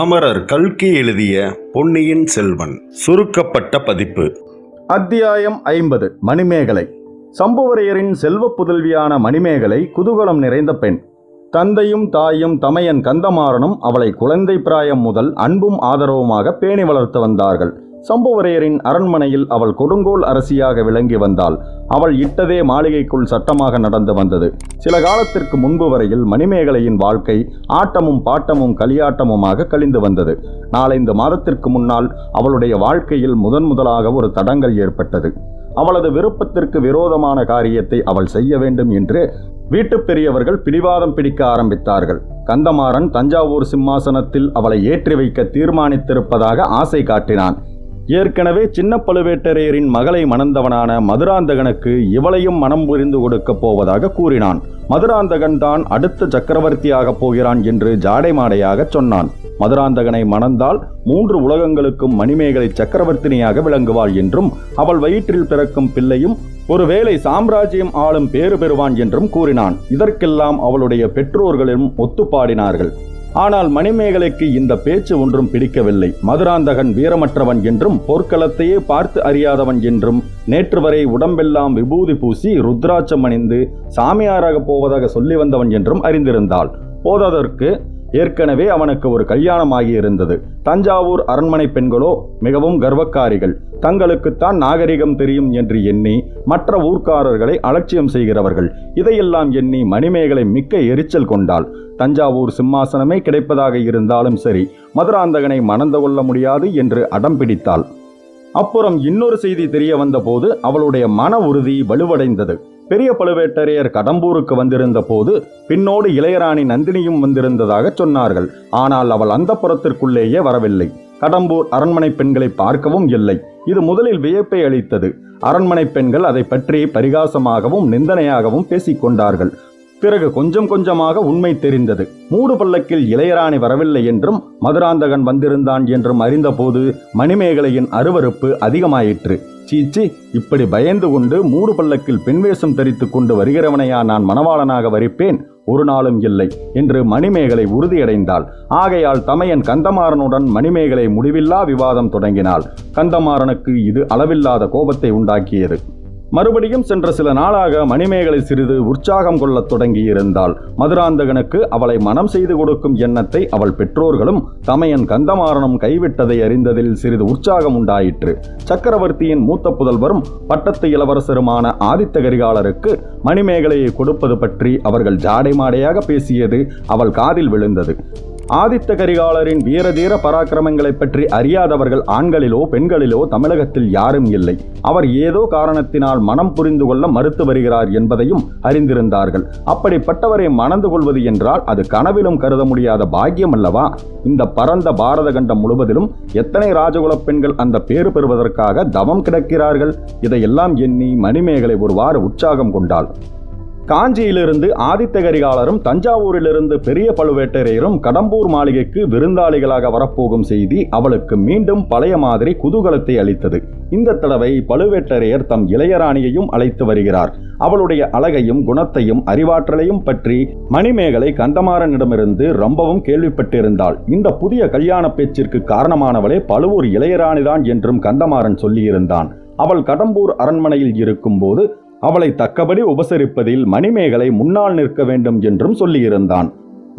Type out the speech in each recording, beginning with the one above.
அமரர் கல்கி எழுதிய பொன்னியின் செல்வன் சுருக்கப்பட்ட பதிப்பு. அத்தியாயம் ஐம்பது மணிமேகலை. சம்புவரையரின் செல்வ புதல்வியான மணிமேகலை குதூகலம் நிறைந்த பெண். தந்தையும் தாயும் தமையன் கந்தமாறனும் அவளை குழந்தை பிராயம் முதல் அன்பும் ஆதரவுமாக பேணி வளர்த்து வந்தார்கள். சம்புவரையரின் அரண்மனையில் அவள் கொடுங்கோல் அரசியாக விளங்கி வந்தாள். அவள் இட்டதே மாளிகைக்குள் சட்டமாக நடந்து வந்தது. சில காலத்திற்கு முன்பு வரையில் மணிமேகலையின் வாழ்க்கை ஆட்டமும் பாட்டமும் கலியாட்டமுமாக கழிந்து வந்தது. நாலைந்து மாதத்திற்கு முன்னால் அவளுடைய வாழ்க்கையில் முதன் முதலாக ஒரு தடங்கல் ஏற்பட்டது. அவளது விருப்பத்திற்கு விரோதமான காரியத்தை அவள் செய்ய வேண்டும் என்று வீட்டுப் பெரியவர்கள் பிடிவாதம் பிடிக்க ஆரம்பித்தார்கள். கந்தமாறன் தஞ்சாவூர் சிம்மாசனத்தில் அவளை ஏற்றி வைக்க தீர்மானித்திருப்பதாக ஆசை காட்டினான். ஏற்கனவே சின்ன பழுவேட்டரையரின் மகளை மணந்தவனான மதுராந்தகனுக்கு இவளையும் மனம் புரிந்து கொடுக்கப் போவதாக கூறினான். மதுராந்தகன் தான் அடுத்த சக்கரவர்த்தியாகப் போகிறான் என்று ஜாடை மாடையாகச் சொன்னான். மதுராந்தகனை மணந்தால் மூன்று உலகங்களுக்கும் மணிமேகலை சக்கரவர்த்தினியாக விளங்குவாள் என்றும் அவள் வயிற்றில் பிறக்கும் பிள்ளையும் ஒருவேளை சாம்ராஜ்யம் ஆளும் பேறு பெறுவான் என்றும் கூறினான். இதற்கெல்லாம் அவளுடைய பெற்றோர்களும் ஒத்துப்பாடினார்கள். ஆனால் மணிமேகலைக்கு இந்த பேச்சு ஒன்றும் பிடிக்கவில்லை. மதுராந்தகன் வீரமற்றவன் என்றும் போர்க்களத்தையே பார்த்து அறியாதவன் என்றும் நேற்று வரை உடம்பெல்லாம் விபூதி பூசி ருத்ராட்சம் அணிந்து சாமியாராக போவதாக சொல்லி வந்தவன் என்றும் அறிந்திருந்தாள். போதாதற்கு ஏற்கனவே அவனுக்கு ஒரு கல்யாணம் ஆகியிருந்தது தஞ்சாவூர் அரண்மனை பெண்களோ மிகவும் கர்வக்காரிகள். தங்களுக்குத்தான் நாகரிகம் தெரியும் என்று எண்ணி மற்ற ஊர்க்காரர்களை அலட்சியம் செய்கிறவர்கள். இதையெல்லாம் எண்ணி மணிமேகலை மிக்க எரிச்சல் கொண்டாள். தஞ்சாவூர் சிம்மாசனமே கிடைப்பதாக இருந்தாலும் சரி மதுராந்தகனை மணந்து கொள்ள முடியாது என்று அடம் பிடித்தாள். அப்புறம் இன்னொரு செய்தி தெரிய வந்தபோது அவளுடைய மன உறுதி வலுவடைந்தது. பெரிய பழுவேட்டரையர் கடம்பூருக்கு வந்திருந்த போது பின்னோடு இளையராணி நந்தினியும் வந்திருந்ததாக சொன்னார்கள். ஆனால் அவள் அந்த புறத்திற்குள்ளேயே வரவில்லை. கடம்பூர் அரண்மனை பெண்களை பார்க்கவும் இல்லை. இது முதலில் வியப்பை அளித்தது. அரண்மனை பெண்கள் அதை பற்றி பரிகாசமாகவும் நிந்தனையாகவும் பேசிக்கொண்டார்கள் பிறகு கொஞ்சம் கொஞ்சமாக உண்மை தெரிந்தது. மூடு பல்லக்கில் இளையராணி வரவில்லை என்றும் மதுராந்தகன் வந்திருந்தான் என்றும் அறிந்தபோது மணிமேகலையின் அருவருப்பு அதிகமாயிற்று. சீச்சி இப்படி பயந்து கொண்டு மூடு பல்லக்கில் பெண்வேஷம் தரித்து கொண்டு வருகிறவனையா நான் மணவாளனாக வரிப்பேன்? ஒரு நாளும் இல்லை என்று மணிமேகலை உறுதியடைந்தாள். ஆகையால் தமையன் கந்தமாறனுடன் மணிமேகலை முடிவில்லா விவாதம் தொடங்கினாள். கந்தமாறனுக்கு இது அளவில்லாத கோபத்தை உண்டாக்கியது. மறுபடியும் சென்ற சில நாளாக மணிமேகலை சிறிது உற்சாகம் கொள்ளத் தொடங்கியிருந்தாள். மதுராந்தகனுக்கு அவளை மனம் செய்து கொடுக்கும் எண்ணத்தை அவள் பெற்றோர்களும் தமையன் கந்தமாறனும் கைவிட்டதை அறிந்ததில் சிறிது உற்சாகம் உண்டாயிற்று. சக்கரவர்த்தியின் மூத்த புதல்வரும் பட்டத்து இளவரசருமான ஆதித்த கரிகாலருக்கு மணிமேகலையை கொடுப்பது பற்றி அவர்கள் ஜாடை மாடையாக பேசியது அவள் காதில் விழுந்தது. ஆதித்த கரிகாலரின் வீரதீர பராக்கிரமங்களை பற்றி அறியாதவர்கள் ஆண்களிலோ பெண்களிலோ தமிழகத்தில் யாரும் இல்லை. அவர் ஏதோ காரணத்தினால் மனம் புரிந்து கொள்ள மறுத்து வருகிறார் என்பதையும் அறிந்திருந்தார்கள். அப்படிப்பட்டவரை மணந்து கொள்வது என்றால் அது கனவிலும் கருத முடியாத பாக்கியம் அல்லவா? இந்த பரந்த பாரத கண்டம் முழுவதிலும் எத்தனை ராஜகுலப் பெண்கள் அந்த பேறு பெறுவதற்காக தவம் கிடக்கிறார்கள்? இதையெல்லாம் எண்ணி மணிமேகலை ஒருவாறு உற்சாகம் கொண்டாள். காஞ்சியிலிருந்து ஆதித்த கரிகாலரும் தஞ்சாவூரிலிருந்து பெரிய பழுவேட்டரையரும் கடம்பூர் மாளிகைக்கு விருந்தாளிகளாக வரப்போகும் செய்தி அவளுக்கு மீண்டும் பழைய மாதிரி குதூகலத்தை அளித்தது. இந்த தடவை பழுவேட்டரையர் தம் இளையராணியையும் அழைத்து வருகிறார். அவளுடைய அழகையும் குணத்தையும் அறிவாற்றலையும் பற்றி மணிமேகலை கந்தமாறனிடமிருந்து ரொம்பவும் கேள்விப்பட்டிருந்தாள். இந்த புதிய கல்யாண பேச்சிற்கு காரணமானவளே பழுவூர் இளையராணிதான் என்றும் கந்தமாறன் சொல்லியிருந்தான். அவள் கடம்பூர் அரண்மனையில் இருக்கும்போது அவளை தக்கபடி உபசரிப்பதில் மணிமேகலை முன்னால் நிற்க வேண்டும் என்றும் சொல்லியிருந்தான்.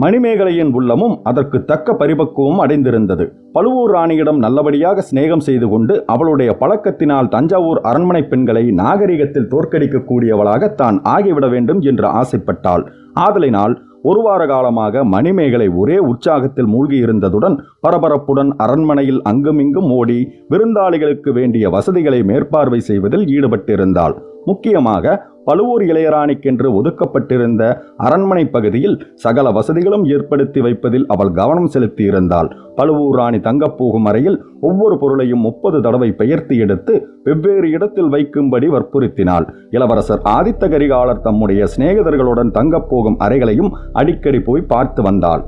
மணிமேகலையின் உள்ளமும் அதற்கு தக்க பரிபக்குவம் அடைந்திருந்தது. பழுவூர் ராணியிடம் நல்லபடியாக சிநேகம் செய்து கொண்டு அவளுடைய பழக்கத்தினால் தஞ்சாவூர் அரண்மனை பெண்களை நாகரிகத்தில் தோற்கடிக்கக்கூடியவளாக தான் ஆகிவிட வேண்டும் என்று ஆசைப்பட்டாள். ஆதலினால் ஒரு வார காலமாக மணிமேகலை ஒரே உற்சாகத்தில் மூழ்கியிருந்ததுடன் பரபரப்புடன் அரண்மனையில் அங்குமிங்கும் ஓடி விருந்தாளிகளுக்கு வேண்டிய வசதிகளை மேற்பார்வை செய்வதில் ஈடுபட்டிருந்தாள். முக்கியமாக பழுவூர் இளையராணிக்கென்று ஒதுக்கப்பட்டிருந்த அரண்மனை பகுதியில் சகல வசதிகளும் ஏற்படுத்தி வைப்பதில் அவள் கவனம் செலுத்தியிருந்தாள். பழுவூர் ராணி தங்கப் போகும் அறையில் ஒவ்வொரு பொருளையும் முப்பது தடவை பெயர்த்து எடுத்து வெவ்வேறு இடத்தில் வைக்கும்படி வற்புறுத்தினாள். இளவரசர் ஆதித்த கரிகாலர் தம்முடைய சிநேகிதர்களுடன் தங்கப் போகும் அறைகளையும் அடிக்கடி போய் பார்த்து வந்தாள்.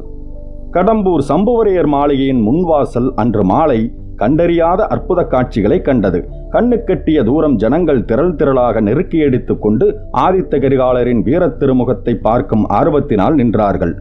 கடம்பூர் சம்புவரையர் மாளிகையின் முன்வாசல் அன்று மாலை கண்டறியாத அற்புத காட்சிகளை கண்டது. கண்ணு கட்டிய தூரம் ஜனங்கள் திரள் திரளாக நெருக்கியடித்துக் கொண்டு ஆதித்த கரிகாலரின் வீரத் திருமுகத்தை பார்க்கும் ஆர்வத்தினால் நின்றார்கள்.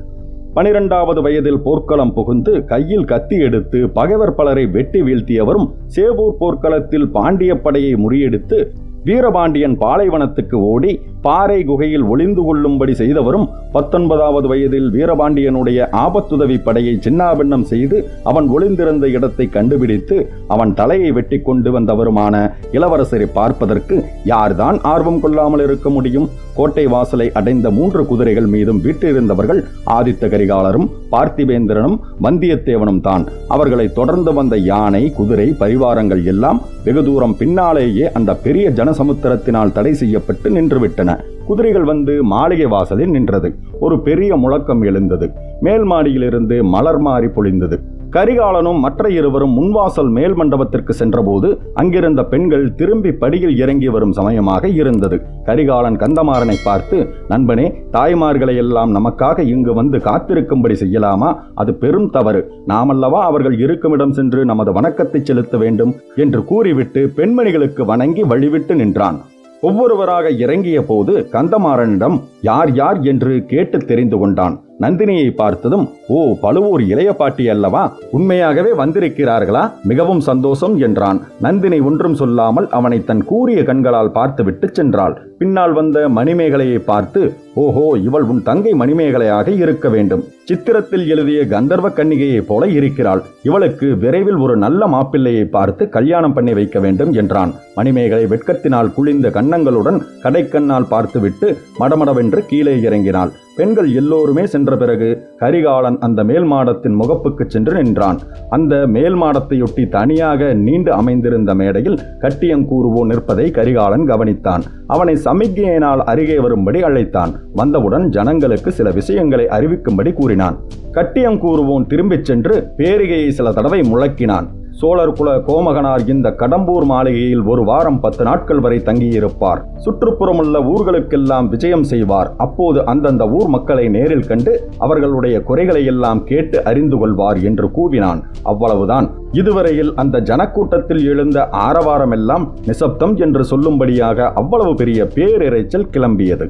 பனிரெண்டாவது வயதில் போர்க்களம் புகுந்து கையில் கத்தி எடுத்து பகைவர் பலரை வெட்டி வீழ்த்தியவரும் சேவூர் போர்க்களத்தில் பாண்டிய படையை முறியடித்து வீரபாண்டியன் பாலைவனத்துக்கு ஓடி பாறை குகையில் ஒளிந்து கொள்ளும்படி செய்தவரும் பத்தொன்பதாவது வயதில் வீரபாண்டியனுடைய ஆபத்துதவி படையை சின்னாபின்னம் செய்து அவன் ஒளிந்திருந்த இடத்தை கண்டுபிடித்து அவன் தலையை வெட்டி கொண்டு வந்தவருமான இளவரசரை பார்ப்பதற்கு யார்தான் ஆர்வம் கொள்ளாமல் இருக்க முடியும்? கோட்டை வாசலை அடைந்த மூன்று குதிரைகள் மீதும் வீட்டிருந்தவர்கள் ஆதித்த கரிகாலரும் பார்த்திவேந்திரனும் வந்தியத்தேவனும் தான். அவர்களை தொடர்ந்து வந்த யானை குதிரை பரிவாரங்கள் எல்லாம் வெகு தூரம் பின்னாலேயே அந்த பெரிய ஜனசமுத்திரத்தினால் தடை செய்யப்பட்டு நின்றுவிட்டன. குதிரைகள் வந்து மாளிகை வாசலில் நின்றது. ஒரு பெரிய முழக்கம் எழுந்தது. மேல் மாடியிலிருந்து மலர் மாறி பொழிந்தது. கரிகாலனும் மற்ற இருவரும் முன்வாசல் மேல் மண்டபத்திற்கு சென்றபோது அங்கிருந்த பெண்கள் திரும்பி படியில் இறங்கி வரும் சமயமாக இருந்தது. கரிகாலன் கந்தமாறனை பார்த்து நண்பனே தாய்மார்களை எல்லாம் நமக்காக இங்கு வந்து காத்திருக்கும்படி செய்யலாமா? அது பெரும் தவறு. நாமல்லவா அவர்கள் இருக்குமிடம் சென்று நமது வணக்கத்தை செலுத்த வேண்டும் என்று கூறிவிட்டு பெண்மணிகளுக்கு வணங்கி வழிவிட்டு நின்றான். ஒவ்வொருவராக இறங்கிய போது கந்தமாறனிடம் யார் யார்? என்று கேட்டு தெரிந்து கொண்டான். நந்தினியை பார்த்ததும் ஓ பழுவூர் இளைய பாட்டி அல்லவா? உண்மையாகவே வந்திருக்கிறார்களா? மிகவும் சந்தோஷம் என்றான். நந்தினி ஒன்றும் சொல்லாமல் அவனை தன் கூறிய கண்களால் பார்த்துவிட்டு சென்றாள். பின்னால் வந்த மணிமேகலையை பார்த்து ஓஹோ இவள் உன் தங்கை மணிமேகலையாக இருக்க வேண்டும். சித்திரத்தில் எழுதிய கந்தர்வ கன்னிகையைப் போல இருக்கிறாள். இவளுக்கு விரைவில் ஒரு நல்ல மாப்பிள்ளையை பார்த்து கல்யாணம் பண்ணி வைக்க வேண்டும் என்றான். மணிமேகலை வெட்கத்தினால் குளிந்த கன்னங்களுடன் கடைக்கண்ணால் பார்த்துவிட்டு மடமடவென்று கீழே இறங்கினாள். பெண்கள் எல்லோருமே சென்ற பிறகு கரிகாலன் அந்த மேல் மாடத்தின் முகப்புக்கு சென்று நின்றான். அந்த மேல் மாடத்தையொட்டி தனியாக நீண்டு அமைந்திருந்த மேடையில் கட்டியங்கூறுவோன் நிற்பதை கரிகாலன் கவனித்தான். அவனை சமிக்ஞையினால் அருகே வரும்படி அழைத்தான். வந்தவுடன் ஜனங்களுக்கு சில விஷயங்களை அறிவிக்கும்படி கூறினான். கட்டியங்கூறுவோன் திரும்பிச் சென்று பேரிகையை சில தடவை முழக்கினான். சோழர் குல கோமகனார் இந்த கடம்பூர் மாளிகையில் ஒரு வாரம் பத்து நாட்கள் வரை தங்கியிருப்பார். சுற்றுப்புறமுள்ள ஊர்களுக்கெல்லாம் விஜயம் செய்வார். அப்போது அந்தந்த ஊர் மக்களை நேரில் கண்டு அவர்களுடைய குறைகளை எல்லாம் கேட்டு அறிந்து கொள்வார் என்று கூவினான். அவ்வளவுதான். இதுவரையில் அந்த ஜனக்கூட்டத்தில் எழுந்த ஆரவாரமெல்லாம் நிசப்தம் என்று சொல்லும்படியாக அவ்வளவு பெரிய பேரிரைச்சல் கிளம்பியது.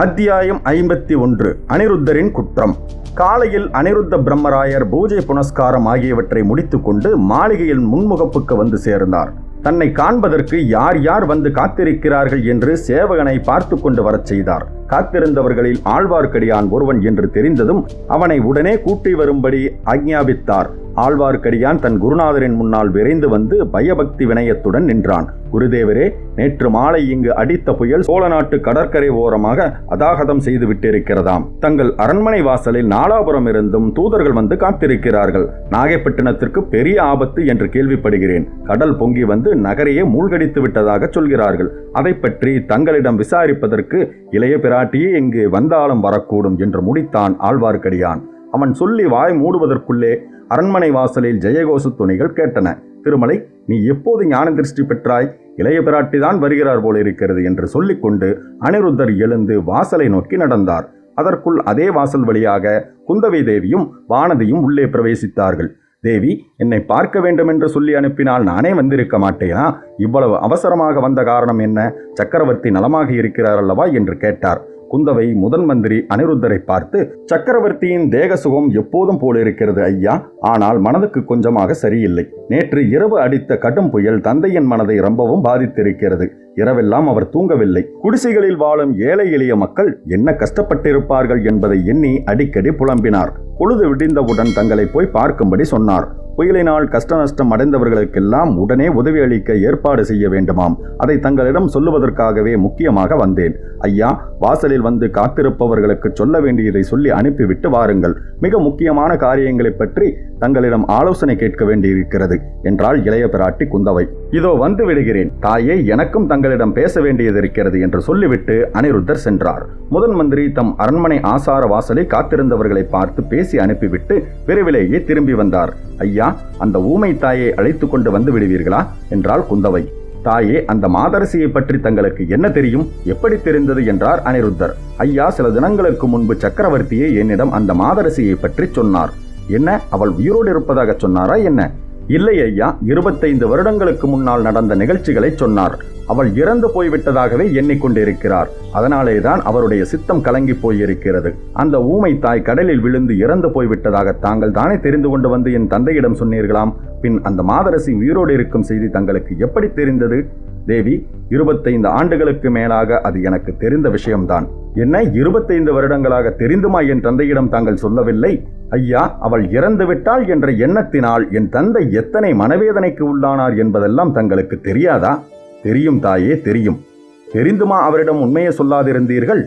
அத்தியாயம் ஐம்பத்தி ஒன்று. அனிருத்தரின் குற்றம். காலையில் அனிருத்த பிரம்மராயர் பூஜை புனஸ்காரம் ஆகியவற்றை முடித்துக்கொண்டு மாளிகையின் முன்முகப்புக்கு வந்து சேர்ந்தார். தன்னை காண்பதற்கு யார் யார் வந்து காத்திருக்கிறார்கள் என்று சேவகனை பார்த்து கொண்டு வரச் செய்தார். காத்திருந்தவர்களில் ஆழ்வார்க்கடியான் ஒருவன் என்று தெரிந்ததும் அவனை உடனே கூட்டி வரும்படி ஆக்ஞாபித்தார். ஆழ்வார்க்கடியான் தன் குருநாதரின் முன்னால் விரைந்து வந்து பயபக்தி வினயத்துடன் நின்றான். குருதேவரே நேற்று மாலை இங்கு அடித்த புயல் சோழ நாட்டு கடற்கரை ஓரமாக அதாகதம் செய்து விட்டிருக்கிறதாம். தங்கள் அரண்மனை வாசலில் நாலாபுரம் இருந்தும் தூதர்கள் வந்து காத்திருக்கிறார்கள். நாகைப்பட்டினத்திற்கு பெரிய ஆபத்து என்று கேள்விப்படுகிறேன். கடல் பொங்கி வந்து நகரையே மூழ்கடித்து விட்டதாக சொல்கிறார்கள். அதை பற்றி தங்களிடம் விசாரிப்பதற்கு இளைய பிராட்டியே இங்கு வந்தாலும் வரக்கூடும் என்று முடித்தான் ஆழ்வார்க்கடியான். அவன் சொல்லி வாய் மூடுவதற்குள்ளே அரண்மனை வாசலில் ஜெயகோச துணிகள் கேட்டன. திருமலை நீ எப்போது ஞான திருஷ்டி பெற்றாய்? இளைய பிராட்டிதான் வருகிறார் போல இருக்கிறது என்று சொல்லிக்கொண்டு அனிருத்தர் எழுந்து வாசலை நோக்கி நடந்தார். அதற்குள் அதே வாசல் வழியாக குந்தவை தேவியும் வானதியும் உள்ளே பிரவேசித்தார்கள். தேவி என்னை பார்க்க வேண்டும் என்று சொல்லி அனுப்பினால் நானே வந்திருக்க மாட்டேனா? இவ்வளவு அவசரமாக வந்த காரணம் என்ன? சக்கரவர்த்தி நலமாக இருக்கிறார் அல்லவா? என்று கேட்டார். குந்தவை முதன் மந்திரி அனிருத்தரை பார்த்து சக்கரவர்த்தியின் தேக சுகம் எப்போதும் போலிருக்கிறது ஐயா. ஆனால் மனதுக்கு கொஞ்சமாக சரியில்லை. நேற்று இரவு அடித்த கடும் புயல் தந்தையின் மனதை ரொம்பவும் பாதித்திருக்கிறது. இரவெல்லாம் அவர் தூங்கவில்லை. குடிசைகளில் வாழும் ஏழை எளிய மக்கள் என்ன கஷ்டப்பட்டிருப்பார்கள் என்பதை எண்ணி அடிக்கடி புலம்பினார். பொழுது விடிந்தவுடன் தங்களை போய் பார்க்கும்படி சொன்னார். புயலினால் கஷ்ட நஷ்டம் அடைந்தவர்களுக்கெல்லாம் உடனே உதவி அளிக்க ஏற்பாடு செய்ய வேண்டுமாம். அதை தங்களிடம் சொல்லுவதற்காகவே முக்கியமாக வந்தேன். ஐயா வாசலில் வந்து காத்திருப்பவர்களுக்கு சொல்ல வேண்டியதை சொல்லி அனுப்பிவிட்டு வாருங்கள். மிக முக்கியமான காரியங்களை பற்றி தங்களிடம் ஆலோசனை கேட்க வேண்டியிருக்கிறது என்றாள் இளைய பிராட்டி குந்தவை. இதோ வந்து விடுகிறேன். தாயே எனக்கும் தங்களிடம் பேச வேண்டியது இருக்கிறது என்று சொல்லிவிட்டு அனிருத்தர் சென்றார். முதன் மந்திரி தம் அரண்மனை ஆசார வாசலை காத்திருந்தவர்களை பார்த்து பேசி அனுப்பிவிட்டு விரைவிலேயே திரும்பி வந்தார். ஐயா அந்த ஊமை தாயை அழைத்து கொண்டு வந்து விடுவீர்களா? என்றாள் குந்தவை. தாயே அந்த மாதரசியை பற்றி தங்களுக்கு என்ன தெரியும்? எப்படி தெரிந்தது? என்றார் அனிருத்தர். ஐயா சில தினங்களுக்கு முன்பு சக்கரவர்த்தியே என்னிடம் அந்த மாதரசியை பற்றி சொன்னார். என்ன அவள் உயிரோடு இருப்பதாக சொன்னாரா? என்ன? இல்லை ஐயா இருபத்தைந்து வருடங்களுக்கு முன்னால் நடந்த நிகழ்ச்சிகளை சொன்னார். அவள் இறந்து போய்விட்டதாகவே எண்ணிக்கொண்டிருக்கிறார். அதனாலே தான் அவருடைய சித்தம் கலங்கி போயிருக்கிறது. அந்த ஊமை தாய் கடலில் விழுந்து இறந்து போய்விட்டதாக தாங்கள் தானே தெரிந்து கொண்டு வந்து என் தந்தையிடம் சொன்னீர்களாம். பின் அந்த மாதரசி உயிரோடு இருக்கும் செய்தி தங்களுக்கு எப்படி தெரிந்தது? தேவி இருபத்தைந்து ஆண்டுகளுக்கு மேலாக அது எனக்கு தெரிந்த விஷயம்தான். என்ன இருபத்தைந்து வருடங்களாக தெரிந்துமா என் தந்தையிடம் தாங்கள் சொல்லவில்லை? ஐயா அவள் இறந்து விட்டாள் என்ற எண்ணத்தினால் என் தந்தை எத்தனை மனவேதனைக்கு உள்ளானார் என்பதெல்லாம் தங்களுக்கு தெரியாதா? தெரியும் தாயே தெரியும். தெரிந்துமா அவரிடம் உண்மையை சொல்லாதிருந்தீர்கள்?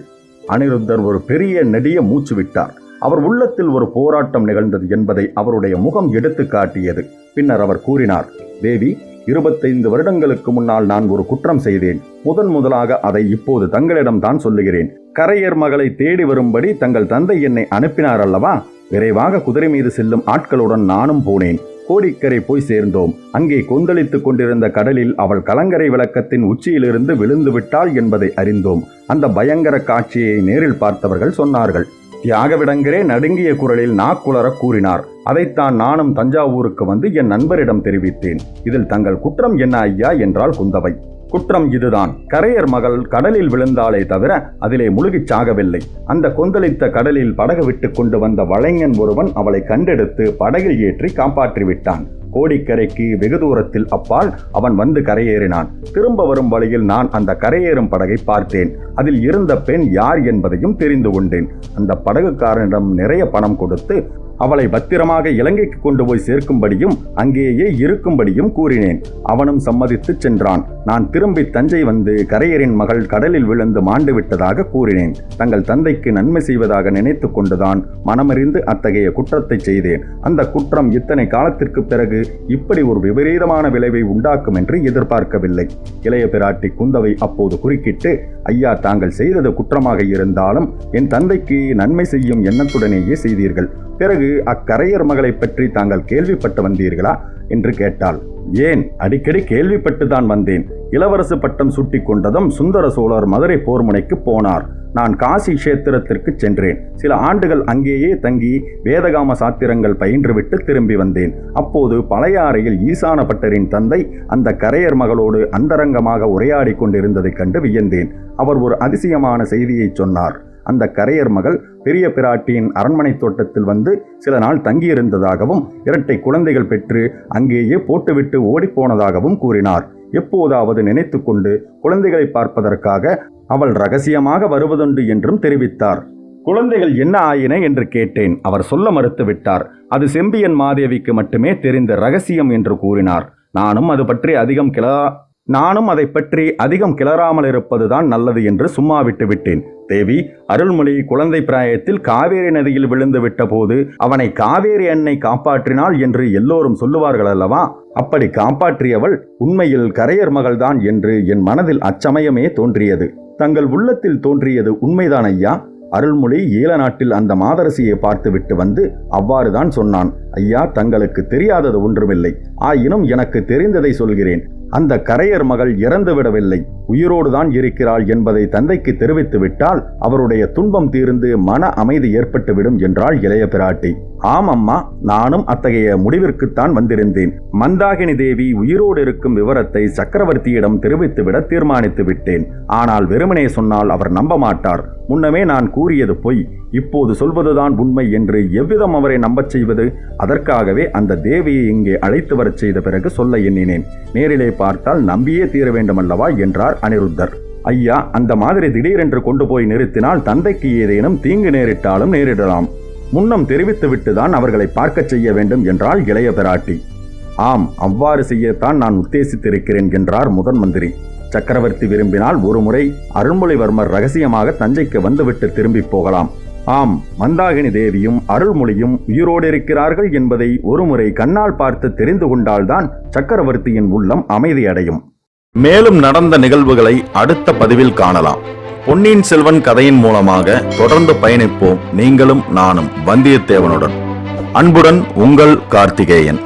அனிருத்தர் ஒரு பெரிய நெடிய மூச்சு விட்டார். அவர் உள்ளத்தில் ஒரு போராட்டம் நிகழ்ந்தது என்பதை அவருடைய முகம் எடுத்து காட்டியது. பின்னர் அவர் கூறினார் தேவி இருபத்தைந்து வருடங்களுக்கு முன்னால் நான் ஒரு குற்றம் செய்தேன். முதன் முதலாக அதை இப்போது தங்களிடம் தான் சொல்லுகிறேன். கரையர் மகளை தேடி வரும்படி தங்கள் தந்தை என்னை அனுப்பினார் அல்லவா? விரைவாக குதிரை மீது செல்லும் ஆட்களுடன் நானும் போனேன். கோடிக்கரை போய் சேர்ந்தோம். அங்கே கொந்தளித்துக் கொண்டிருந்த கடலில் அவள் கலங்கரை விளக்கத்தின் உச்சியிலிருந்து விழுந்து விட்டாள் என்பதை அறிந்தோம். அந்த பயங்கர காட்சியை நேரில் பார்த்தவர்கள் சொன்னார்கள். தியாகவிடங்கரே நடுங்கிய குரலில் நாக்குளர கூறினார். அதைத்தான் நானும் தஞ்சாவூருக்கு வந்து என் நண்பரிடம் தெரிவித்தேன். இதில் தங்கள் குற்றம் என்ன ஐயா என்றாள் குந்தவை. குற்றம் இதுதான். கரையர் மகள் கடலில் விழுந்தாலே தவிர அதிலே முழுகிச் சாகவில்லை. அந்த கொந்தளித்த கடலில் படகு விட்டு கொண்டு வந்த வளைஞன் ஒருவன் அவளை கண்டெடுத்து படகில் ஏற்றி காப்பாற்றிவிட்டான். கோடிக்கரைக்கு வெகு தூரத்தில் அப்பால் அவன் வந்து கரையேறினான். திரும்ப வரும் வழியில் நான் அந்த கரையேறும் படகை பார்த்தேன். அதில் இருந்த பெண் யார் என்பதையும் தெரிந்து கொண்டேன். அந்த படகுக்காரனிடம் நிறைய பணம் கொடுத்து அவளை பத்திரமாக இலங்கைக்கு கொண்டு போய் சேர்க்கும்படியும் அங்கேயே இருக்கும்படியும் கூறினேன். அவனும் சம்மதித்து சென்றான். நான் திரும்பி தஞ்சை வந்து கரையரின் மகள் கடலில் விழுந்து மாண்டு விட்டதாக கூறினேன். தங்கள் தந்தைக்கு நன்மை செய்வதாக நினைத்து கொண்டுதான் மனமறிந்து அத்தகைய குற்றத்தை செய்தேன். அந்த குற்றம் இத்தனை காலத்திற்கு பிறகு இப்படி ஒரு விபரீதமான விளைவை உண்டாக்கும் என்று எதிர்பார்க்கவில்லை. இளைய பிராட்டி குந்தவை அப்போது குறுக்கிட்டு ஐயா தாங்கள் செய்தது குற்றமாக இருந்தாலும் என் தந்தைக்கு நன்மை செய்யும் எண்ணத்துடனேயே செய்தீர்கள். பிறகு அக்கரையர் மகளை பற்றி தாங்கள் கேள்விப்பட்டு வந்தீர்களா? என்று கேட்டாள். ஏன்? அடிக்கடி கேள்விப்பட்டு தான் வந்தேன். இளவரசு பட்டம் சுட்டி கொண்டதும் சுந்தர சோழர் மதுரை போர்முனைக்கு போனார். நான் காசி கஷேத்திரத்திற்கு சென்றேன். சில ஆண்டுகள் அங்கேயே தங்கி வேதகாம சாத்திரங்கள் பயின்றுவிட்டு திரும்பி வந்தேன். அப்போது பழையாறையில் ஈசான பட்டரின் தந்தை அந்த கரையர் மகளோடு அந்தரங்கமாக உரையாடி கொண்டிருந்ததைக் கண்டு வியந்தேன். அவர் ஒரு அதிசயமான செய்தியை சொன்னார். அந்த கரையர் மகள் பெரிய பிராட்டியின் அரண்மனை தோட்டத்தில் வந்து சில நாள் தங்கியிருந்ததாகவும் இரட்டை குழந்தைகள் பெற்று அங்கேயே போட்டுவிட்டு ஓடிப்போனதாகவும் கூறினார். எப்போதாவது நினைத்துக்கொண்டு குழந்தைகளை பார்ப்பதற்காக அவள் ரகசியமாக வருவதுண்டு என்றும் தெரிவித்தார். குழந்தைகள் என்ன ஆயின என்று கேட்டேன் அவர் சொல்ல மறுத்துவிட்டார் அது செம்பியன் மாதேவிக்கு மட்டுமே தெரிந்த ரகசியம் என்று கூறினார். நானும் அது பற்றி அதிகம் கிளா நானும் அதை பற்றி அதிகம் கிளறாமல் இருப்பதுதான் நல்லது என்று சும்மா விட்டு விட்டேன். தேவி அருள்மொழி குழந்தை பிராயத்தில் காவேரி நதியில் விழுந்து விட்ட போது அவனை காவேரி அன்னை காப்பாற்றினாள் என்று எல்லோரும் சொல்லுவார்கள் அல்லவா? அப்படி காப்பாற்றியவள் உண்மையில் கரையர் மகள்தான் என்று என் மனதில் அச்சமயமே தோன்றியது. தங்கள் உள்ளத்தில் தோன்றியது உண்மைதான் ஐயா அருள்மொழி ஈழ நாட்டில் அந்த மாதரசியை பார்த்துவிட்டு வந்து அவ்வாறுதான் சொன்னான். ஐயா தங்களுக்கு தெரியாதது ஒன்றுமில்லை. ஆயினும் எனக்கு தெரிந்ததை சொல்கிறேன். அந்த கரையர் மகள் இறந்து விடவில்லை. உயிரோடுதான் இருக்கிறாள் என்பதை தந்தைக்கு தெரிவித்து விட்டால் அவருடைய துன்பம் தீர்ந்து மன அமைதி ஏற்பட்டுவிடும் என்றாள் இளைய பிராட்டி. ஆம் அம்மா நானும் அத்தகைய முடிவிற்குத்தான் வந்திருந்தேன். மந்தாகினி தேவி உயிரோடு இருக்கும் விவரத்தை சக்கரவர்த்தியிடம் தெரிவித்துவிட தீர்மானித்து விட்டேன். ஆனால் வெறுமனே சொன்னால் அவர் நம்ப மாட்டார். முன்னமே நான் கூறியது பொய். இப்போது சொல்வதுதான் உண்மை என்று எவ்விதம் அவரை நம்பச் செய்வது? அதற்காகவே அந்த தேவியை இங்கே அழைத்து வரச் செய்த பிறகு சொல்ல எண்ணினேன். நேரிலே பார்த்தால் நம்பியே தீர வேண்டுமல்லவா? என்றார் அனிருத்தர். ஐயா அந்த மாதிரி திடீரென்று கொண்டு போய் நிறுத்தினால் தந்தைக்கு ஏதேனும் தீங்கு நேரிட்டாலும் நேரிடலாம். முன்னம் தெரிவித்துவிட்டு தான் அவர்களை பார்க்கச் செய்ய வேண்டும் என்றாள் இளைய பிராட்டி. ஆம் அவ்வாறு செய்யத்தான் நான் உத்தேசித்திருக்கிறேன் என்றார் முதன் மந்திரி. சக்கரவர்த்தி விரும்பினால் ஒருமுறை அருள்மொழிவர்மர் ரகசியமாக தஞ்சைக்கு வந்துவிட்டு திரும்பி போகலாம். ஆம் மந்தாகினி தேவியும் அருள்மொழியும் உயிரோடு இருக்கிறார்கள் என்பதை ஒருமுறை கண்ணால் பார்த்து தெரிந்து கொண்டால்தான் சக்கரவர்த்தியின் உள்ளம் அமைதியடையும். மேலும் நடந்த நிகழ்வுகளை அடுத்த பதிவில் காணலாம். பொன்னியின் செல்வன் கதையின் மூலமாக தொடர்ந்து பயணிப்போம். நீங்களும் நானும் வந்தியத்தேவனுடன். அன்புடன் உங்கள் கார்த்திகேயன்.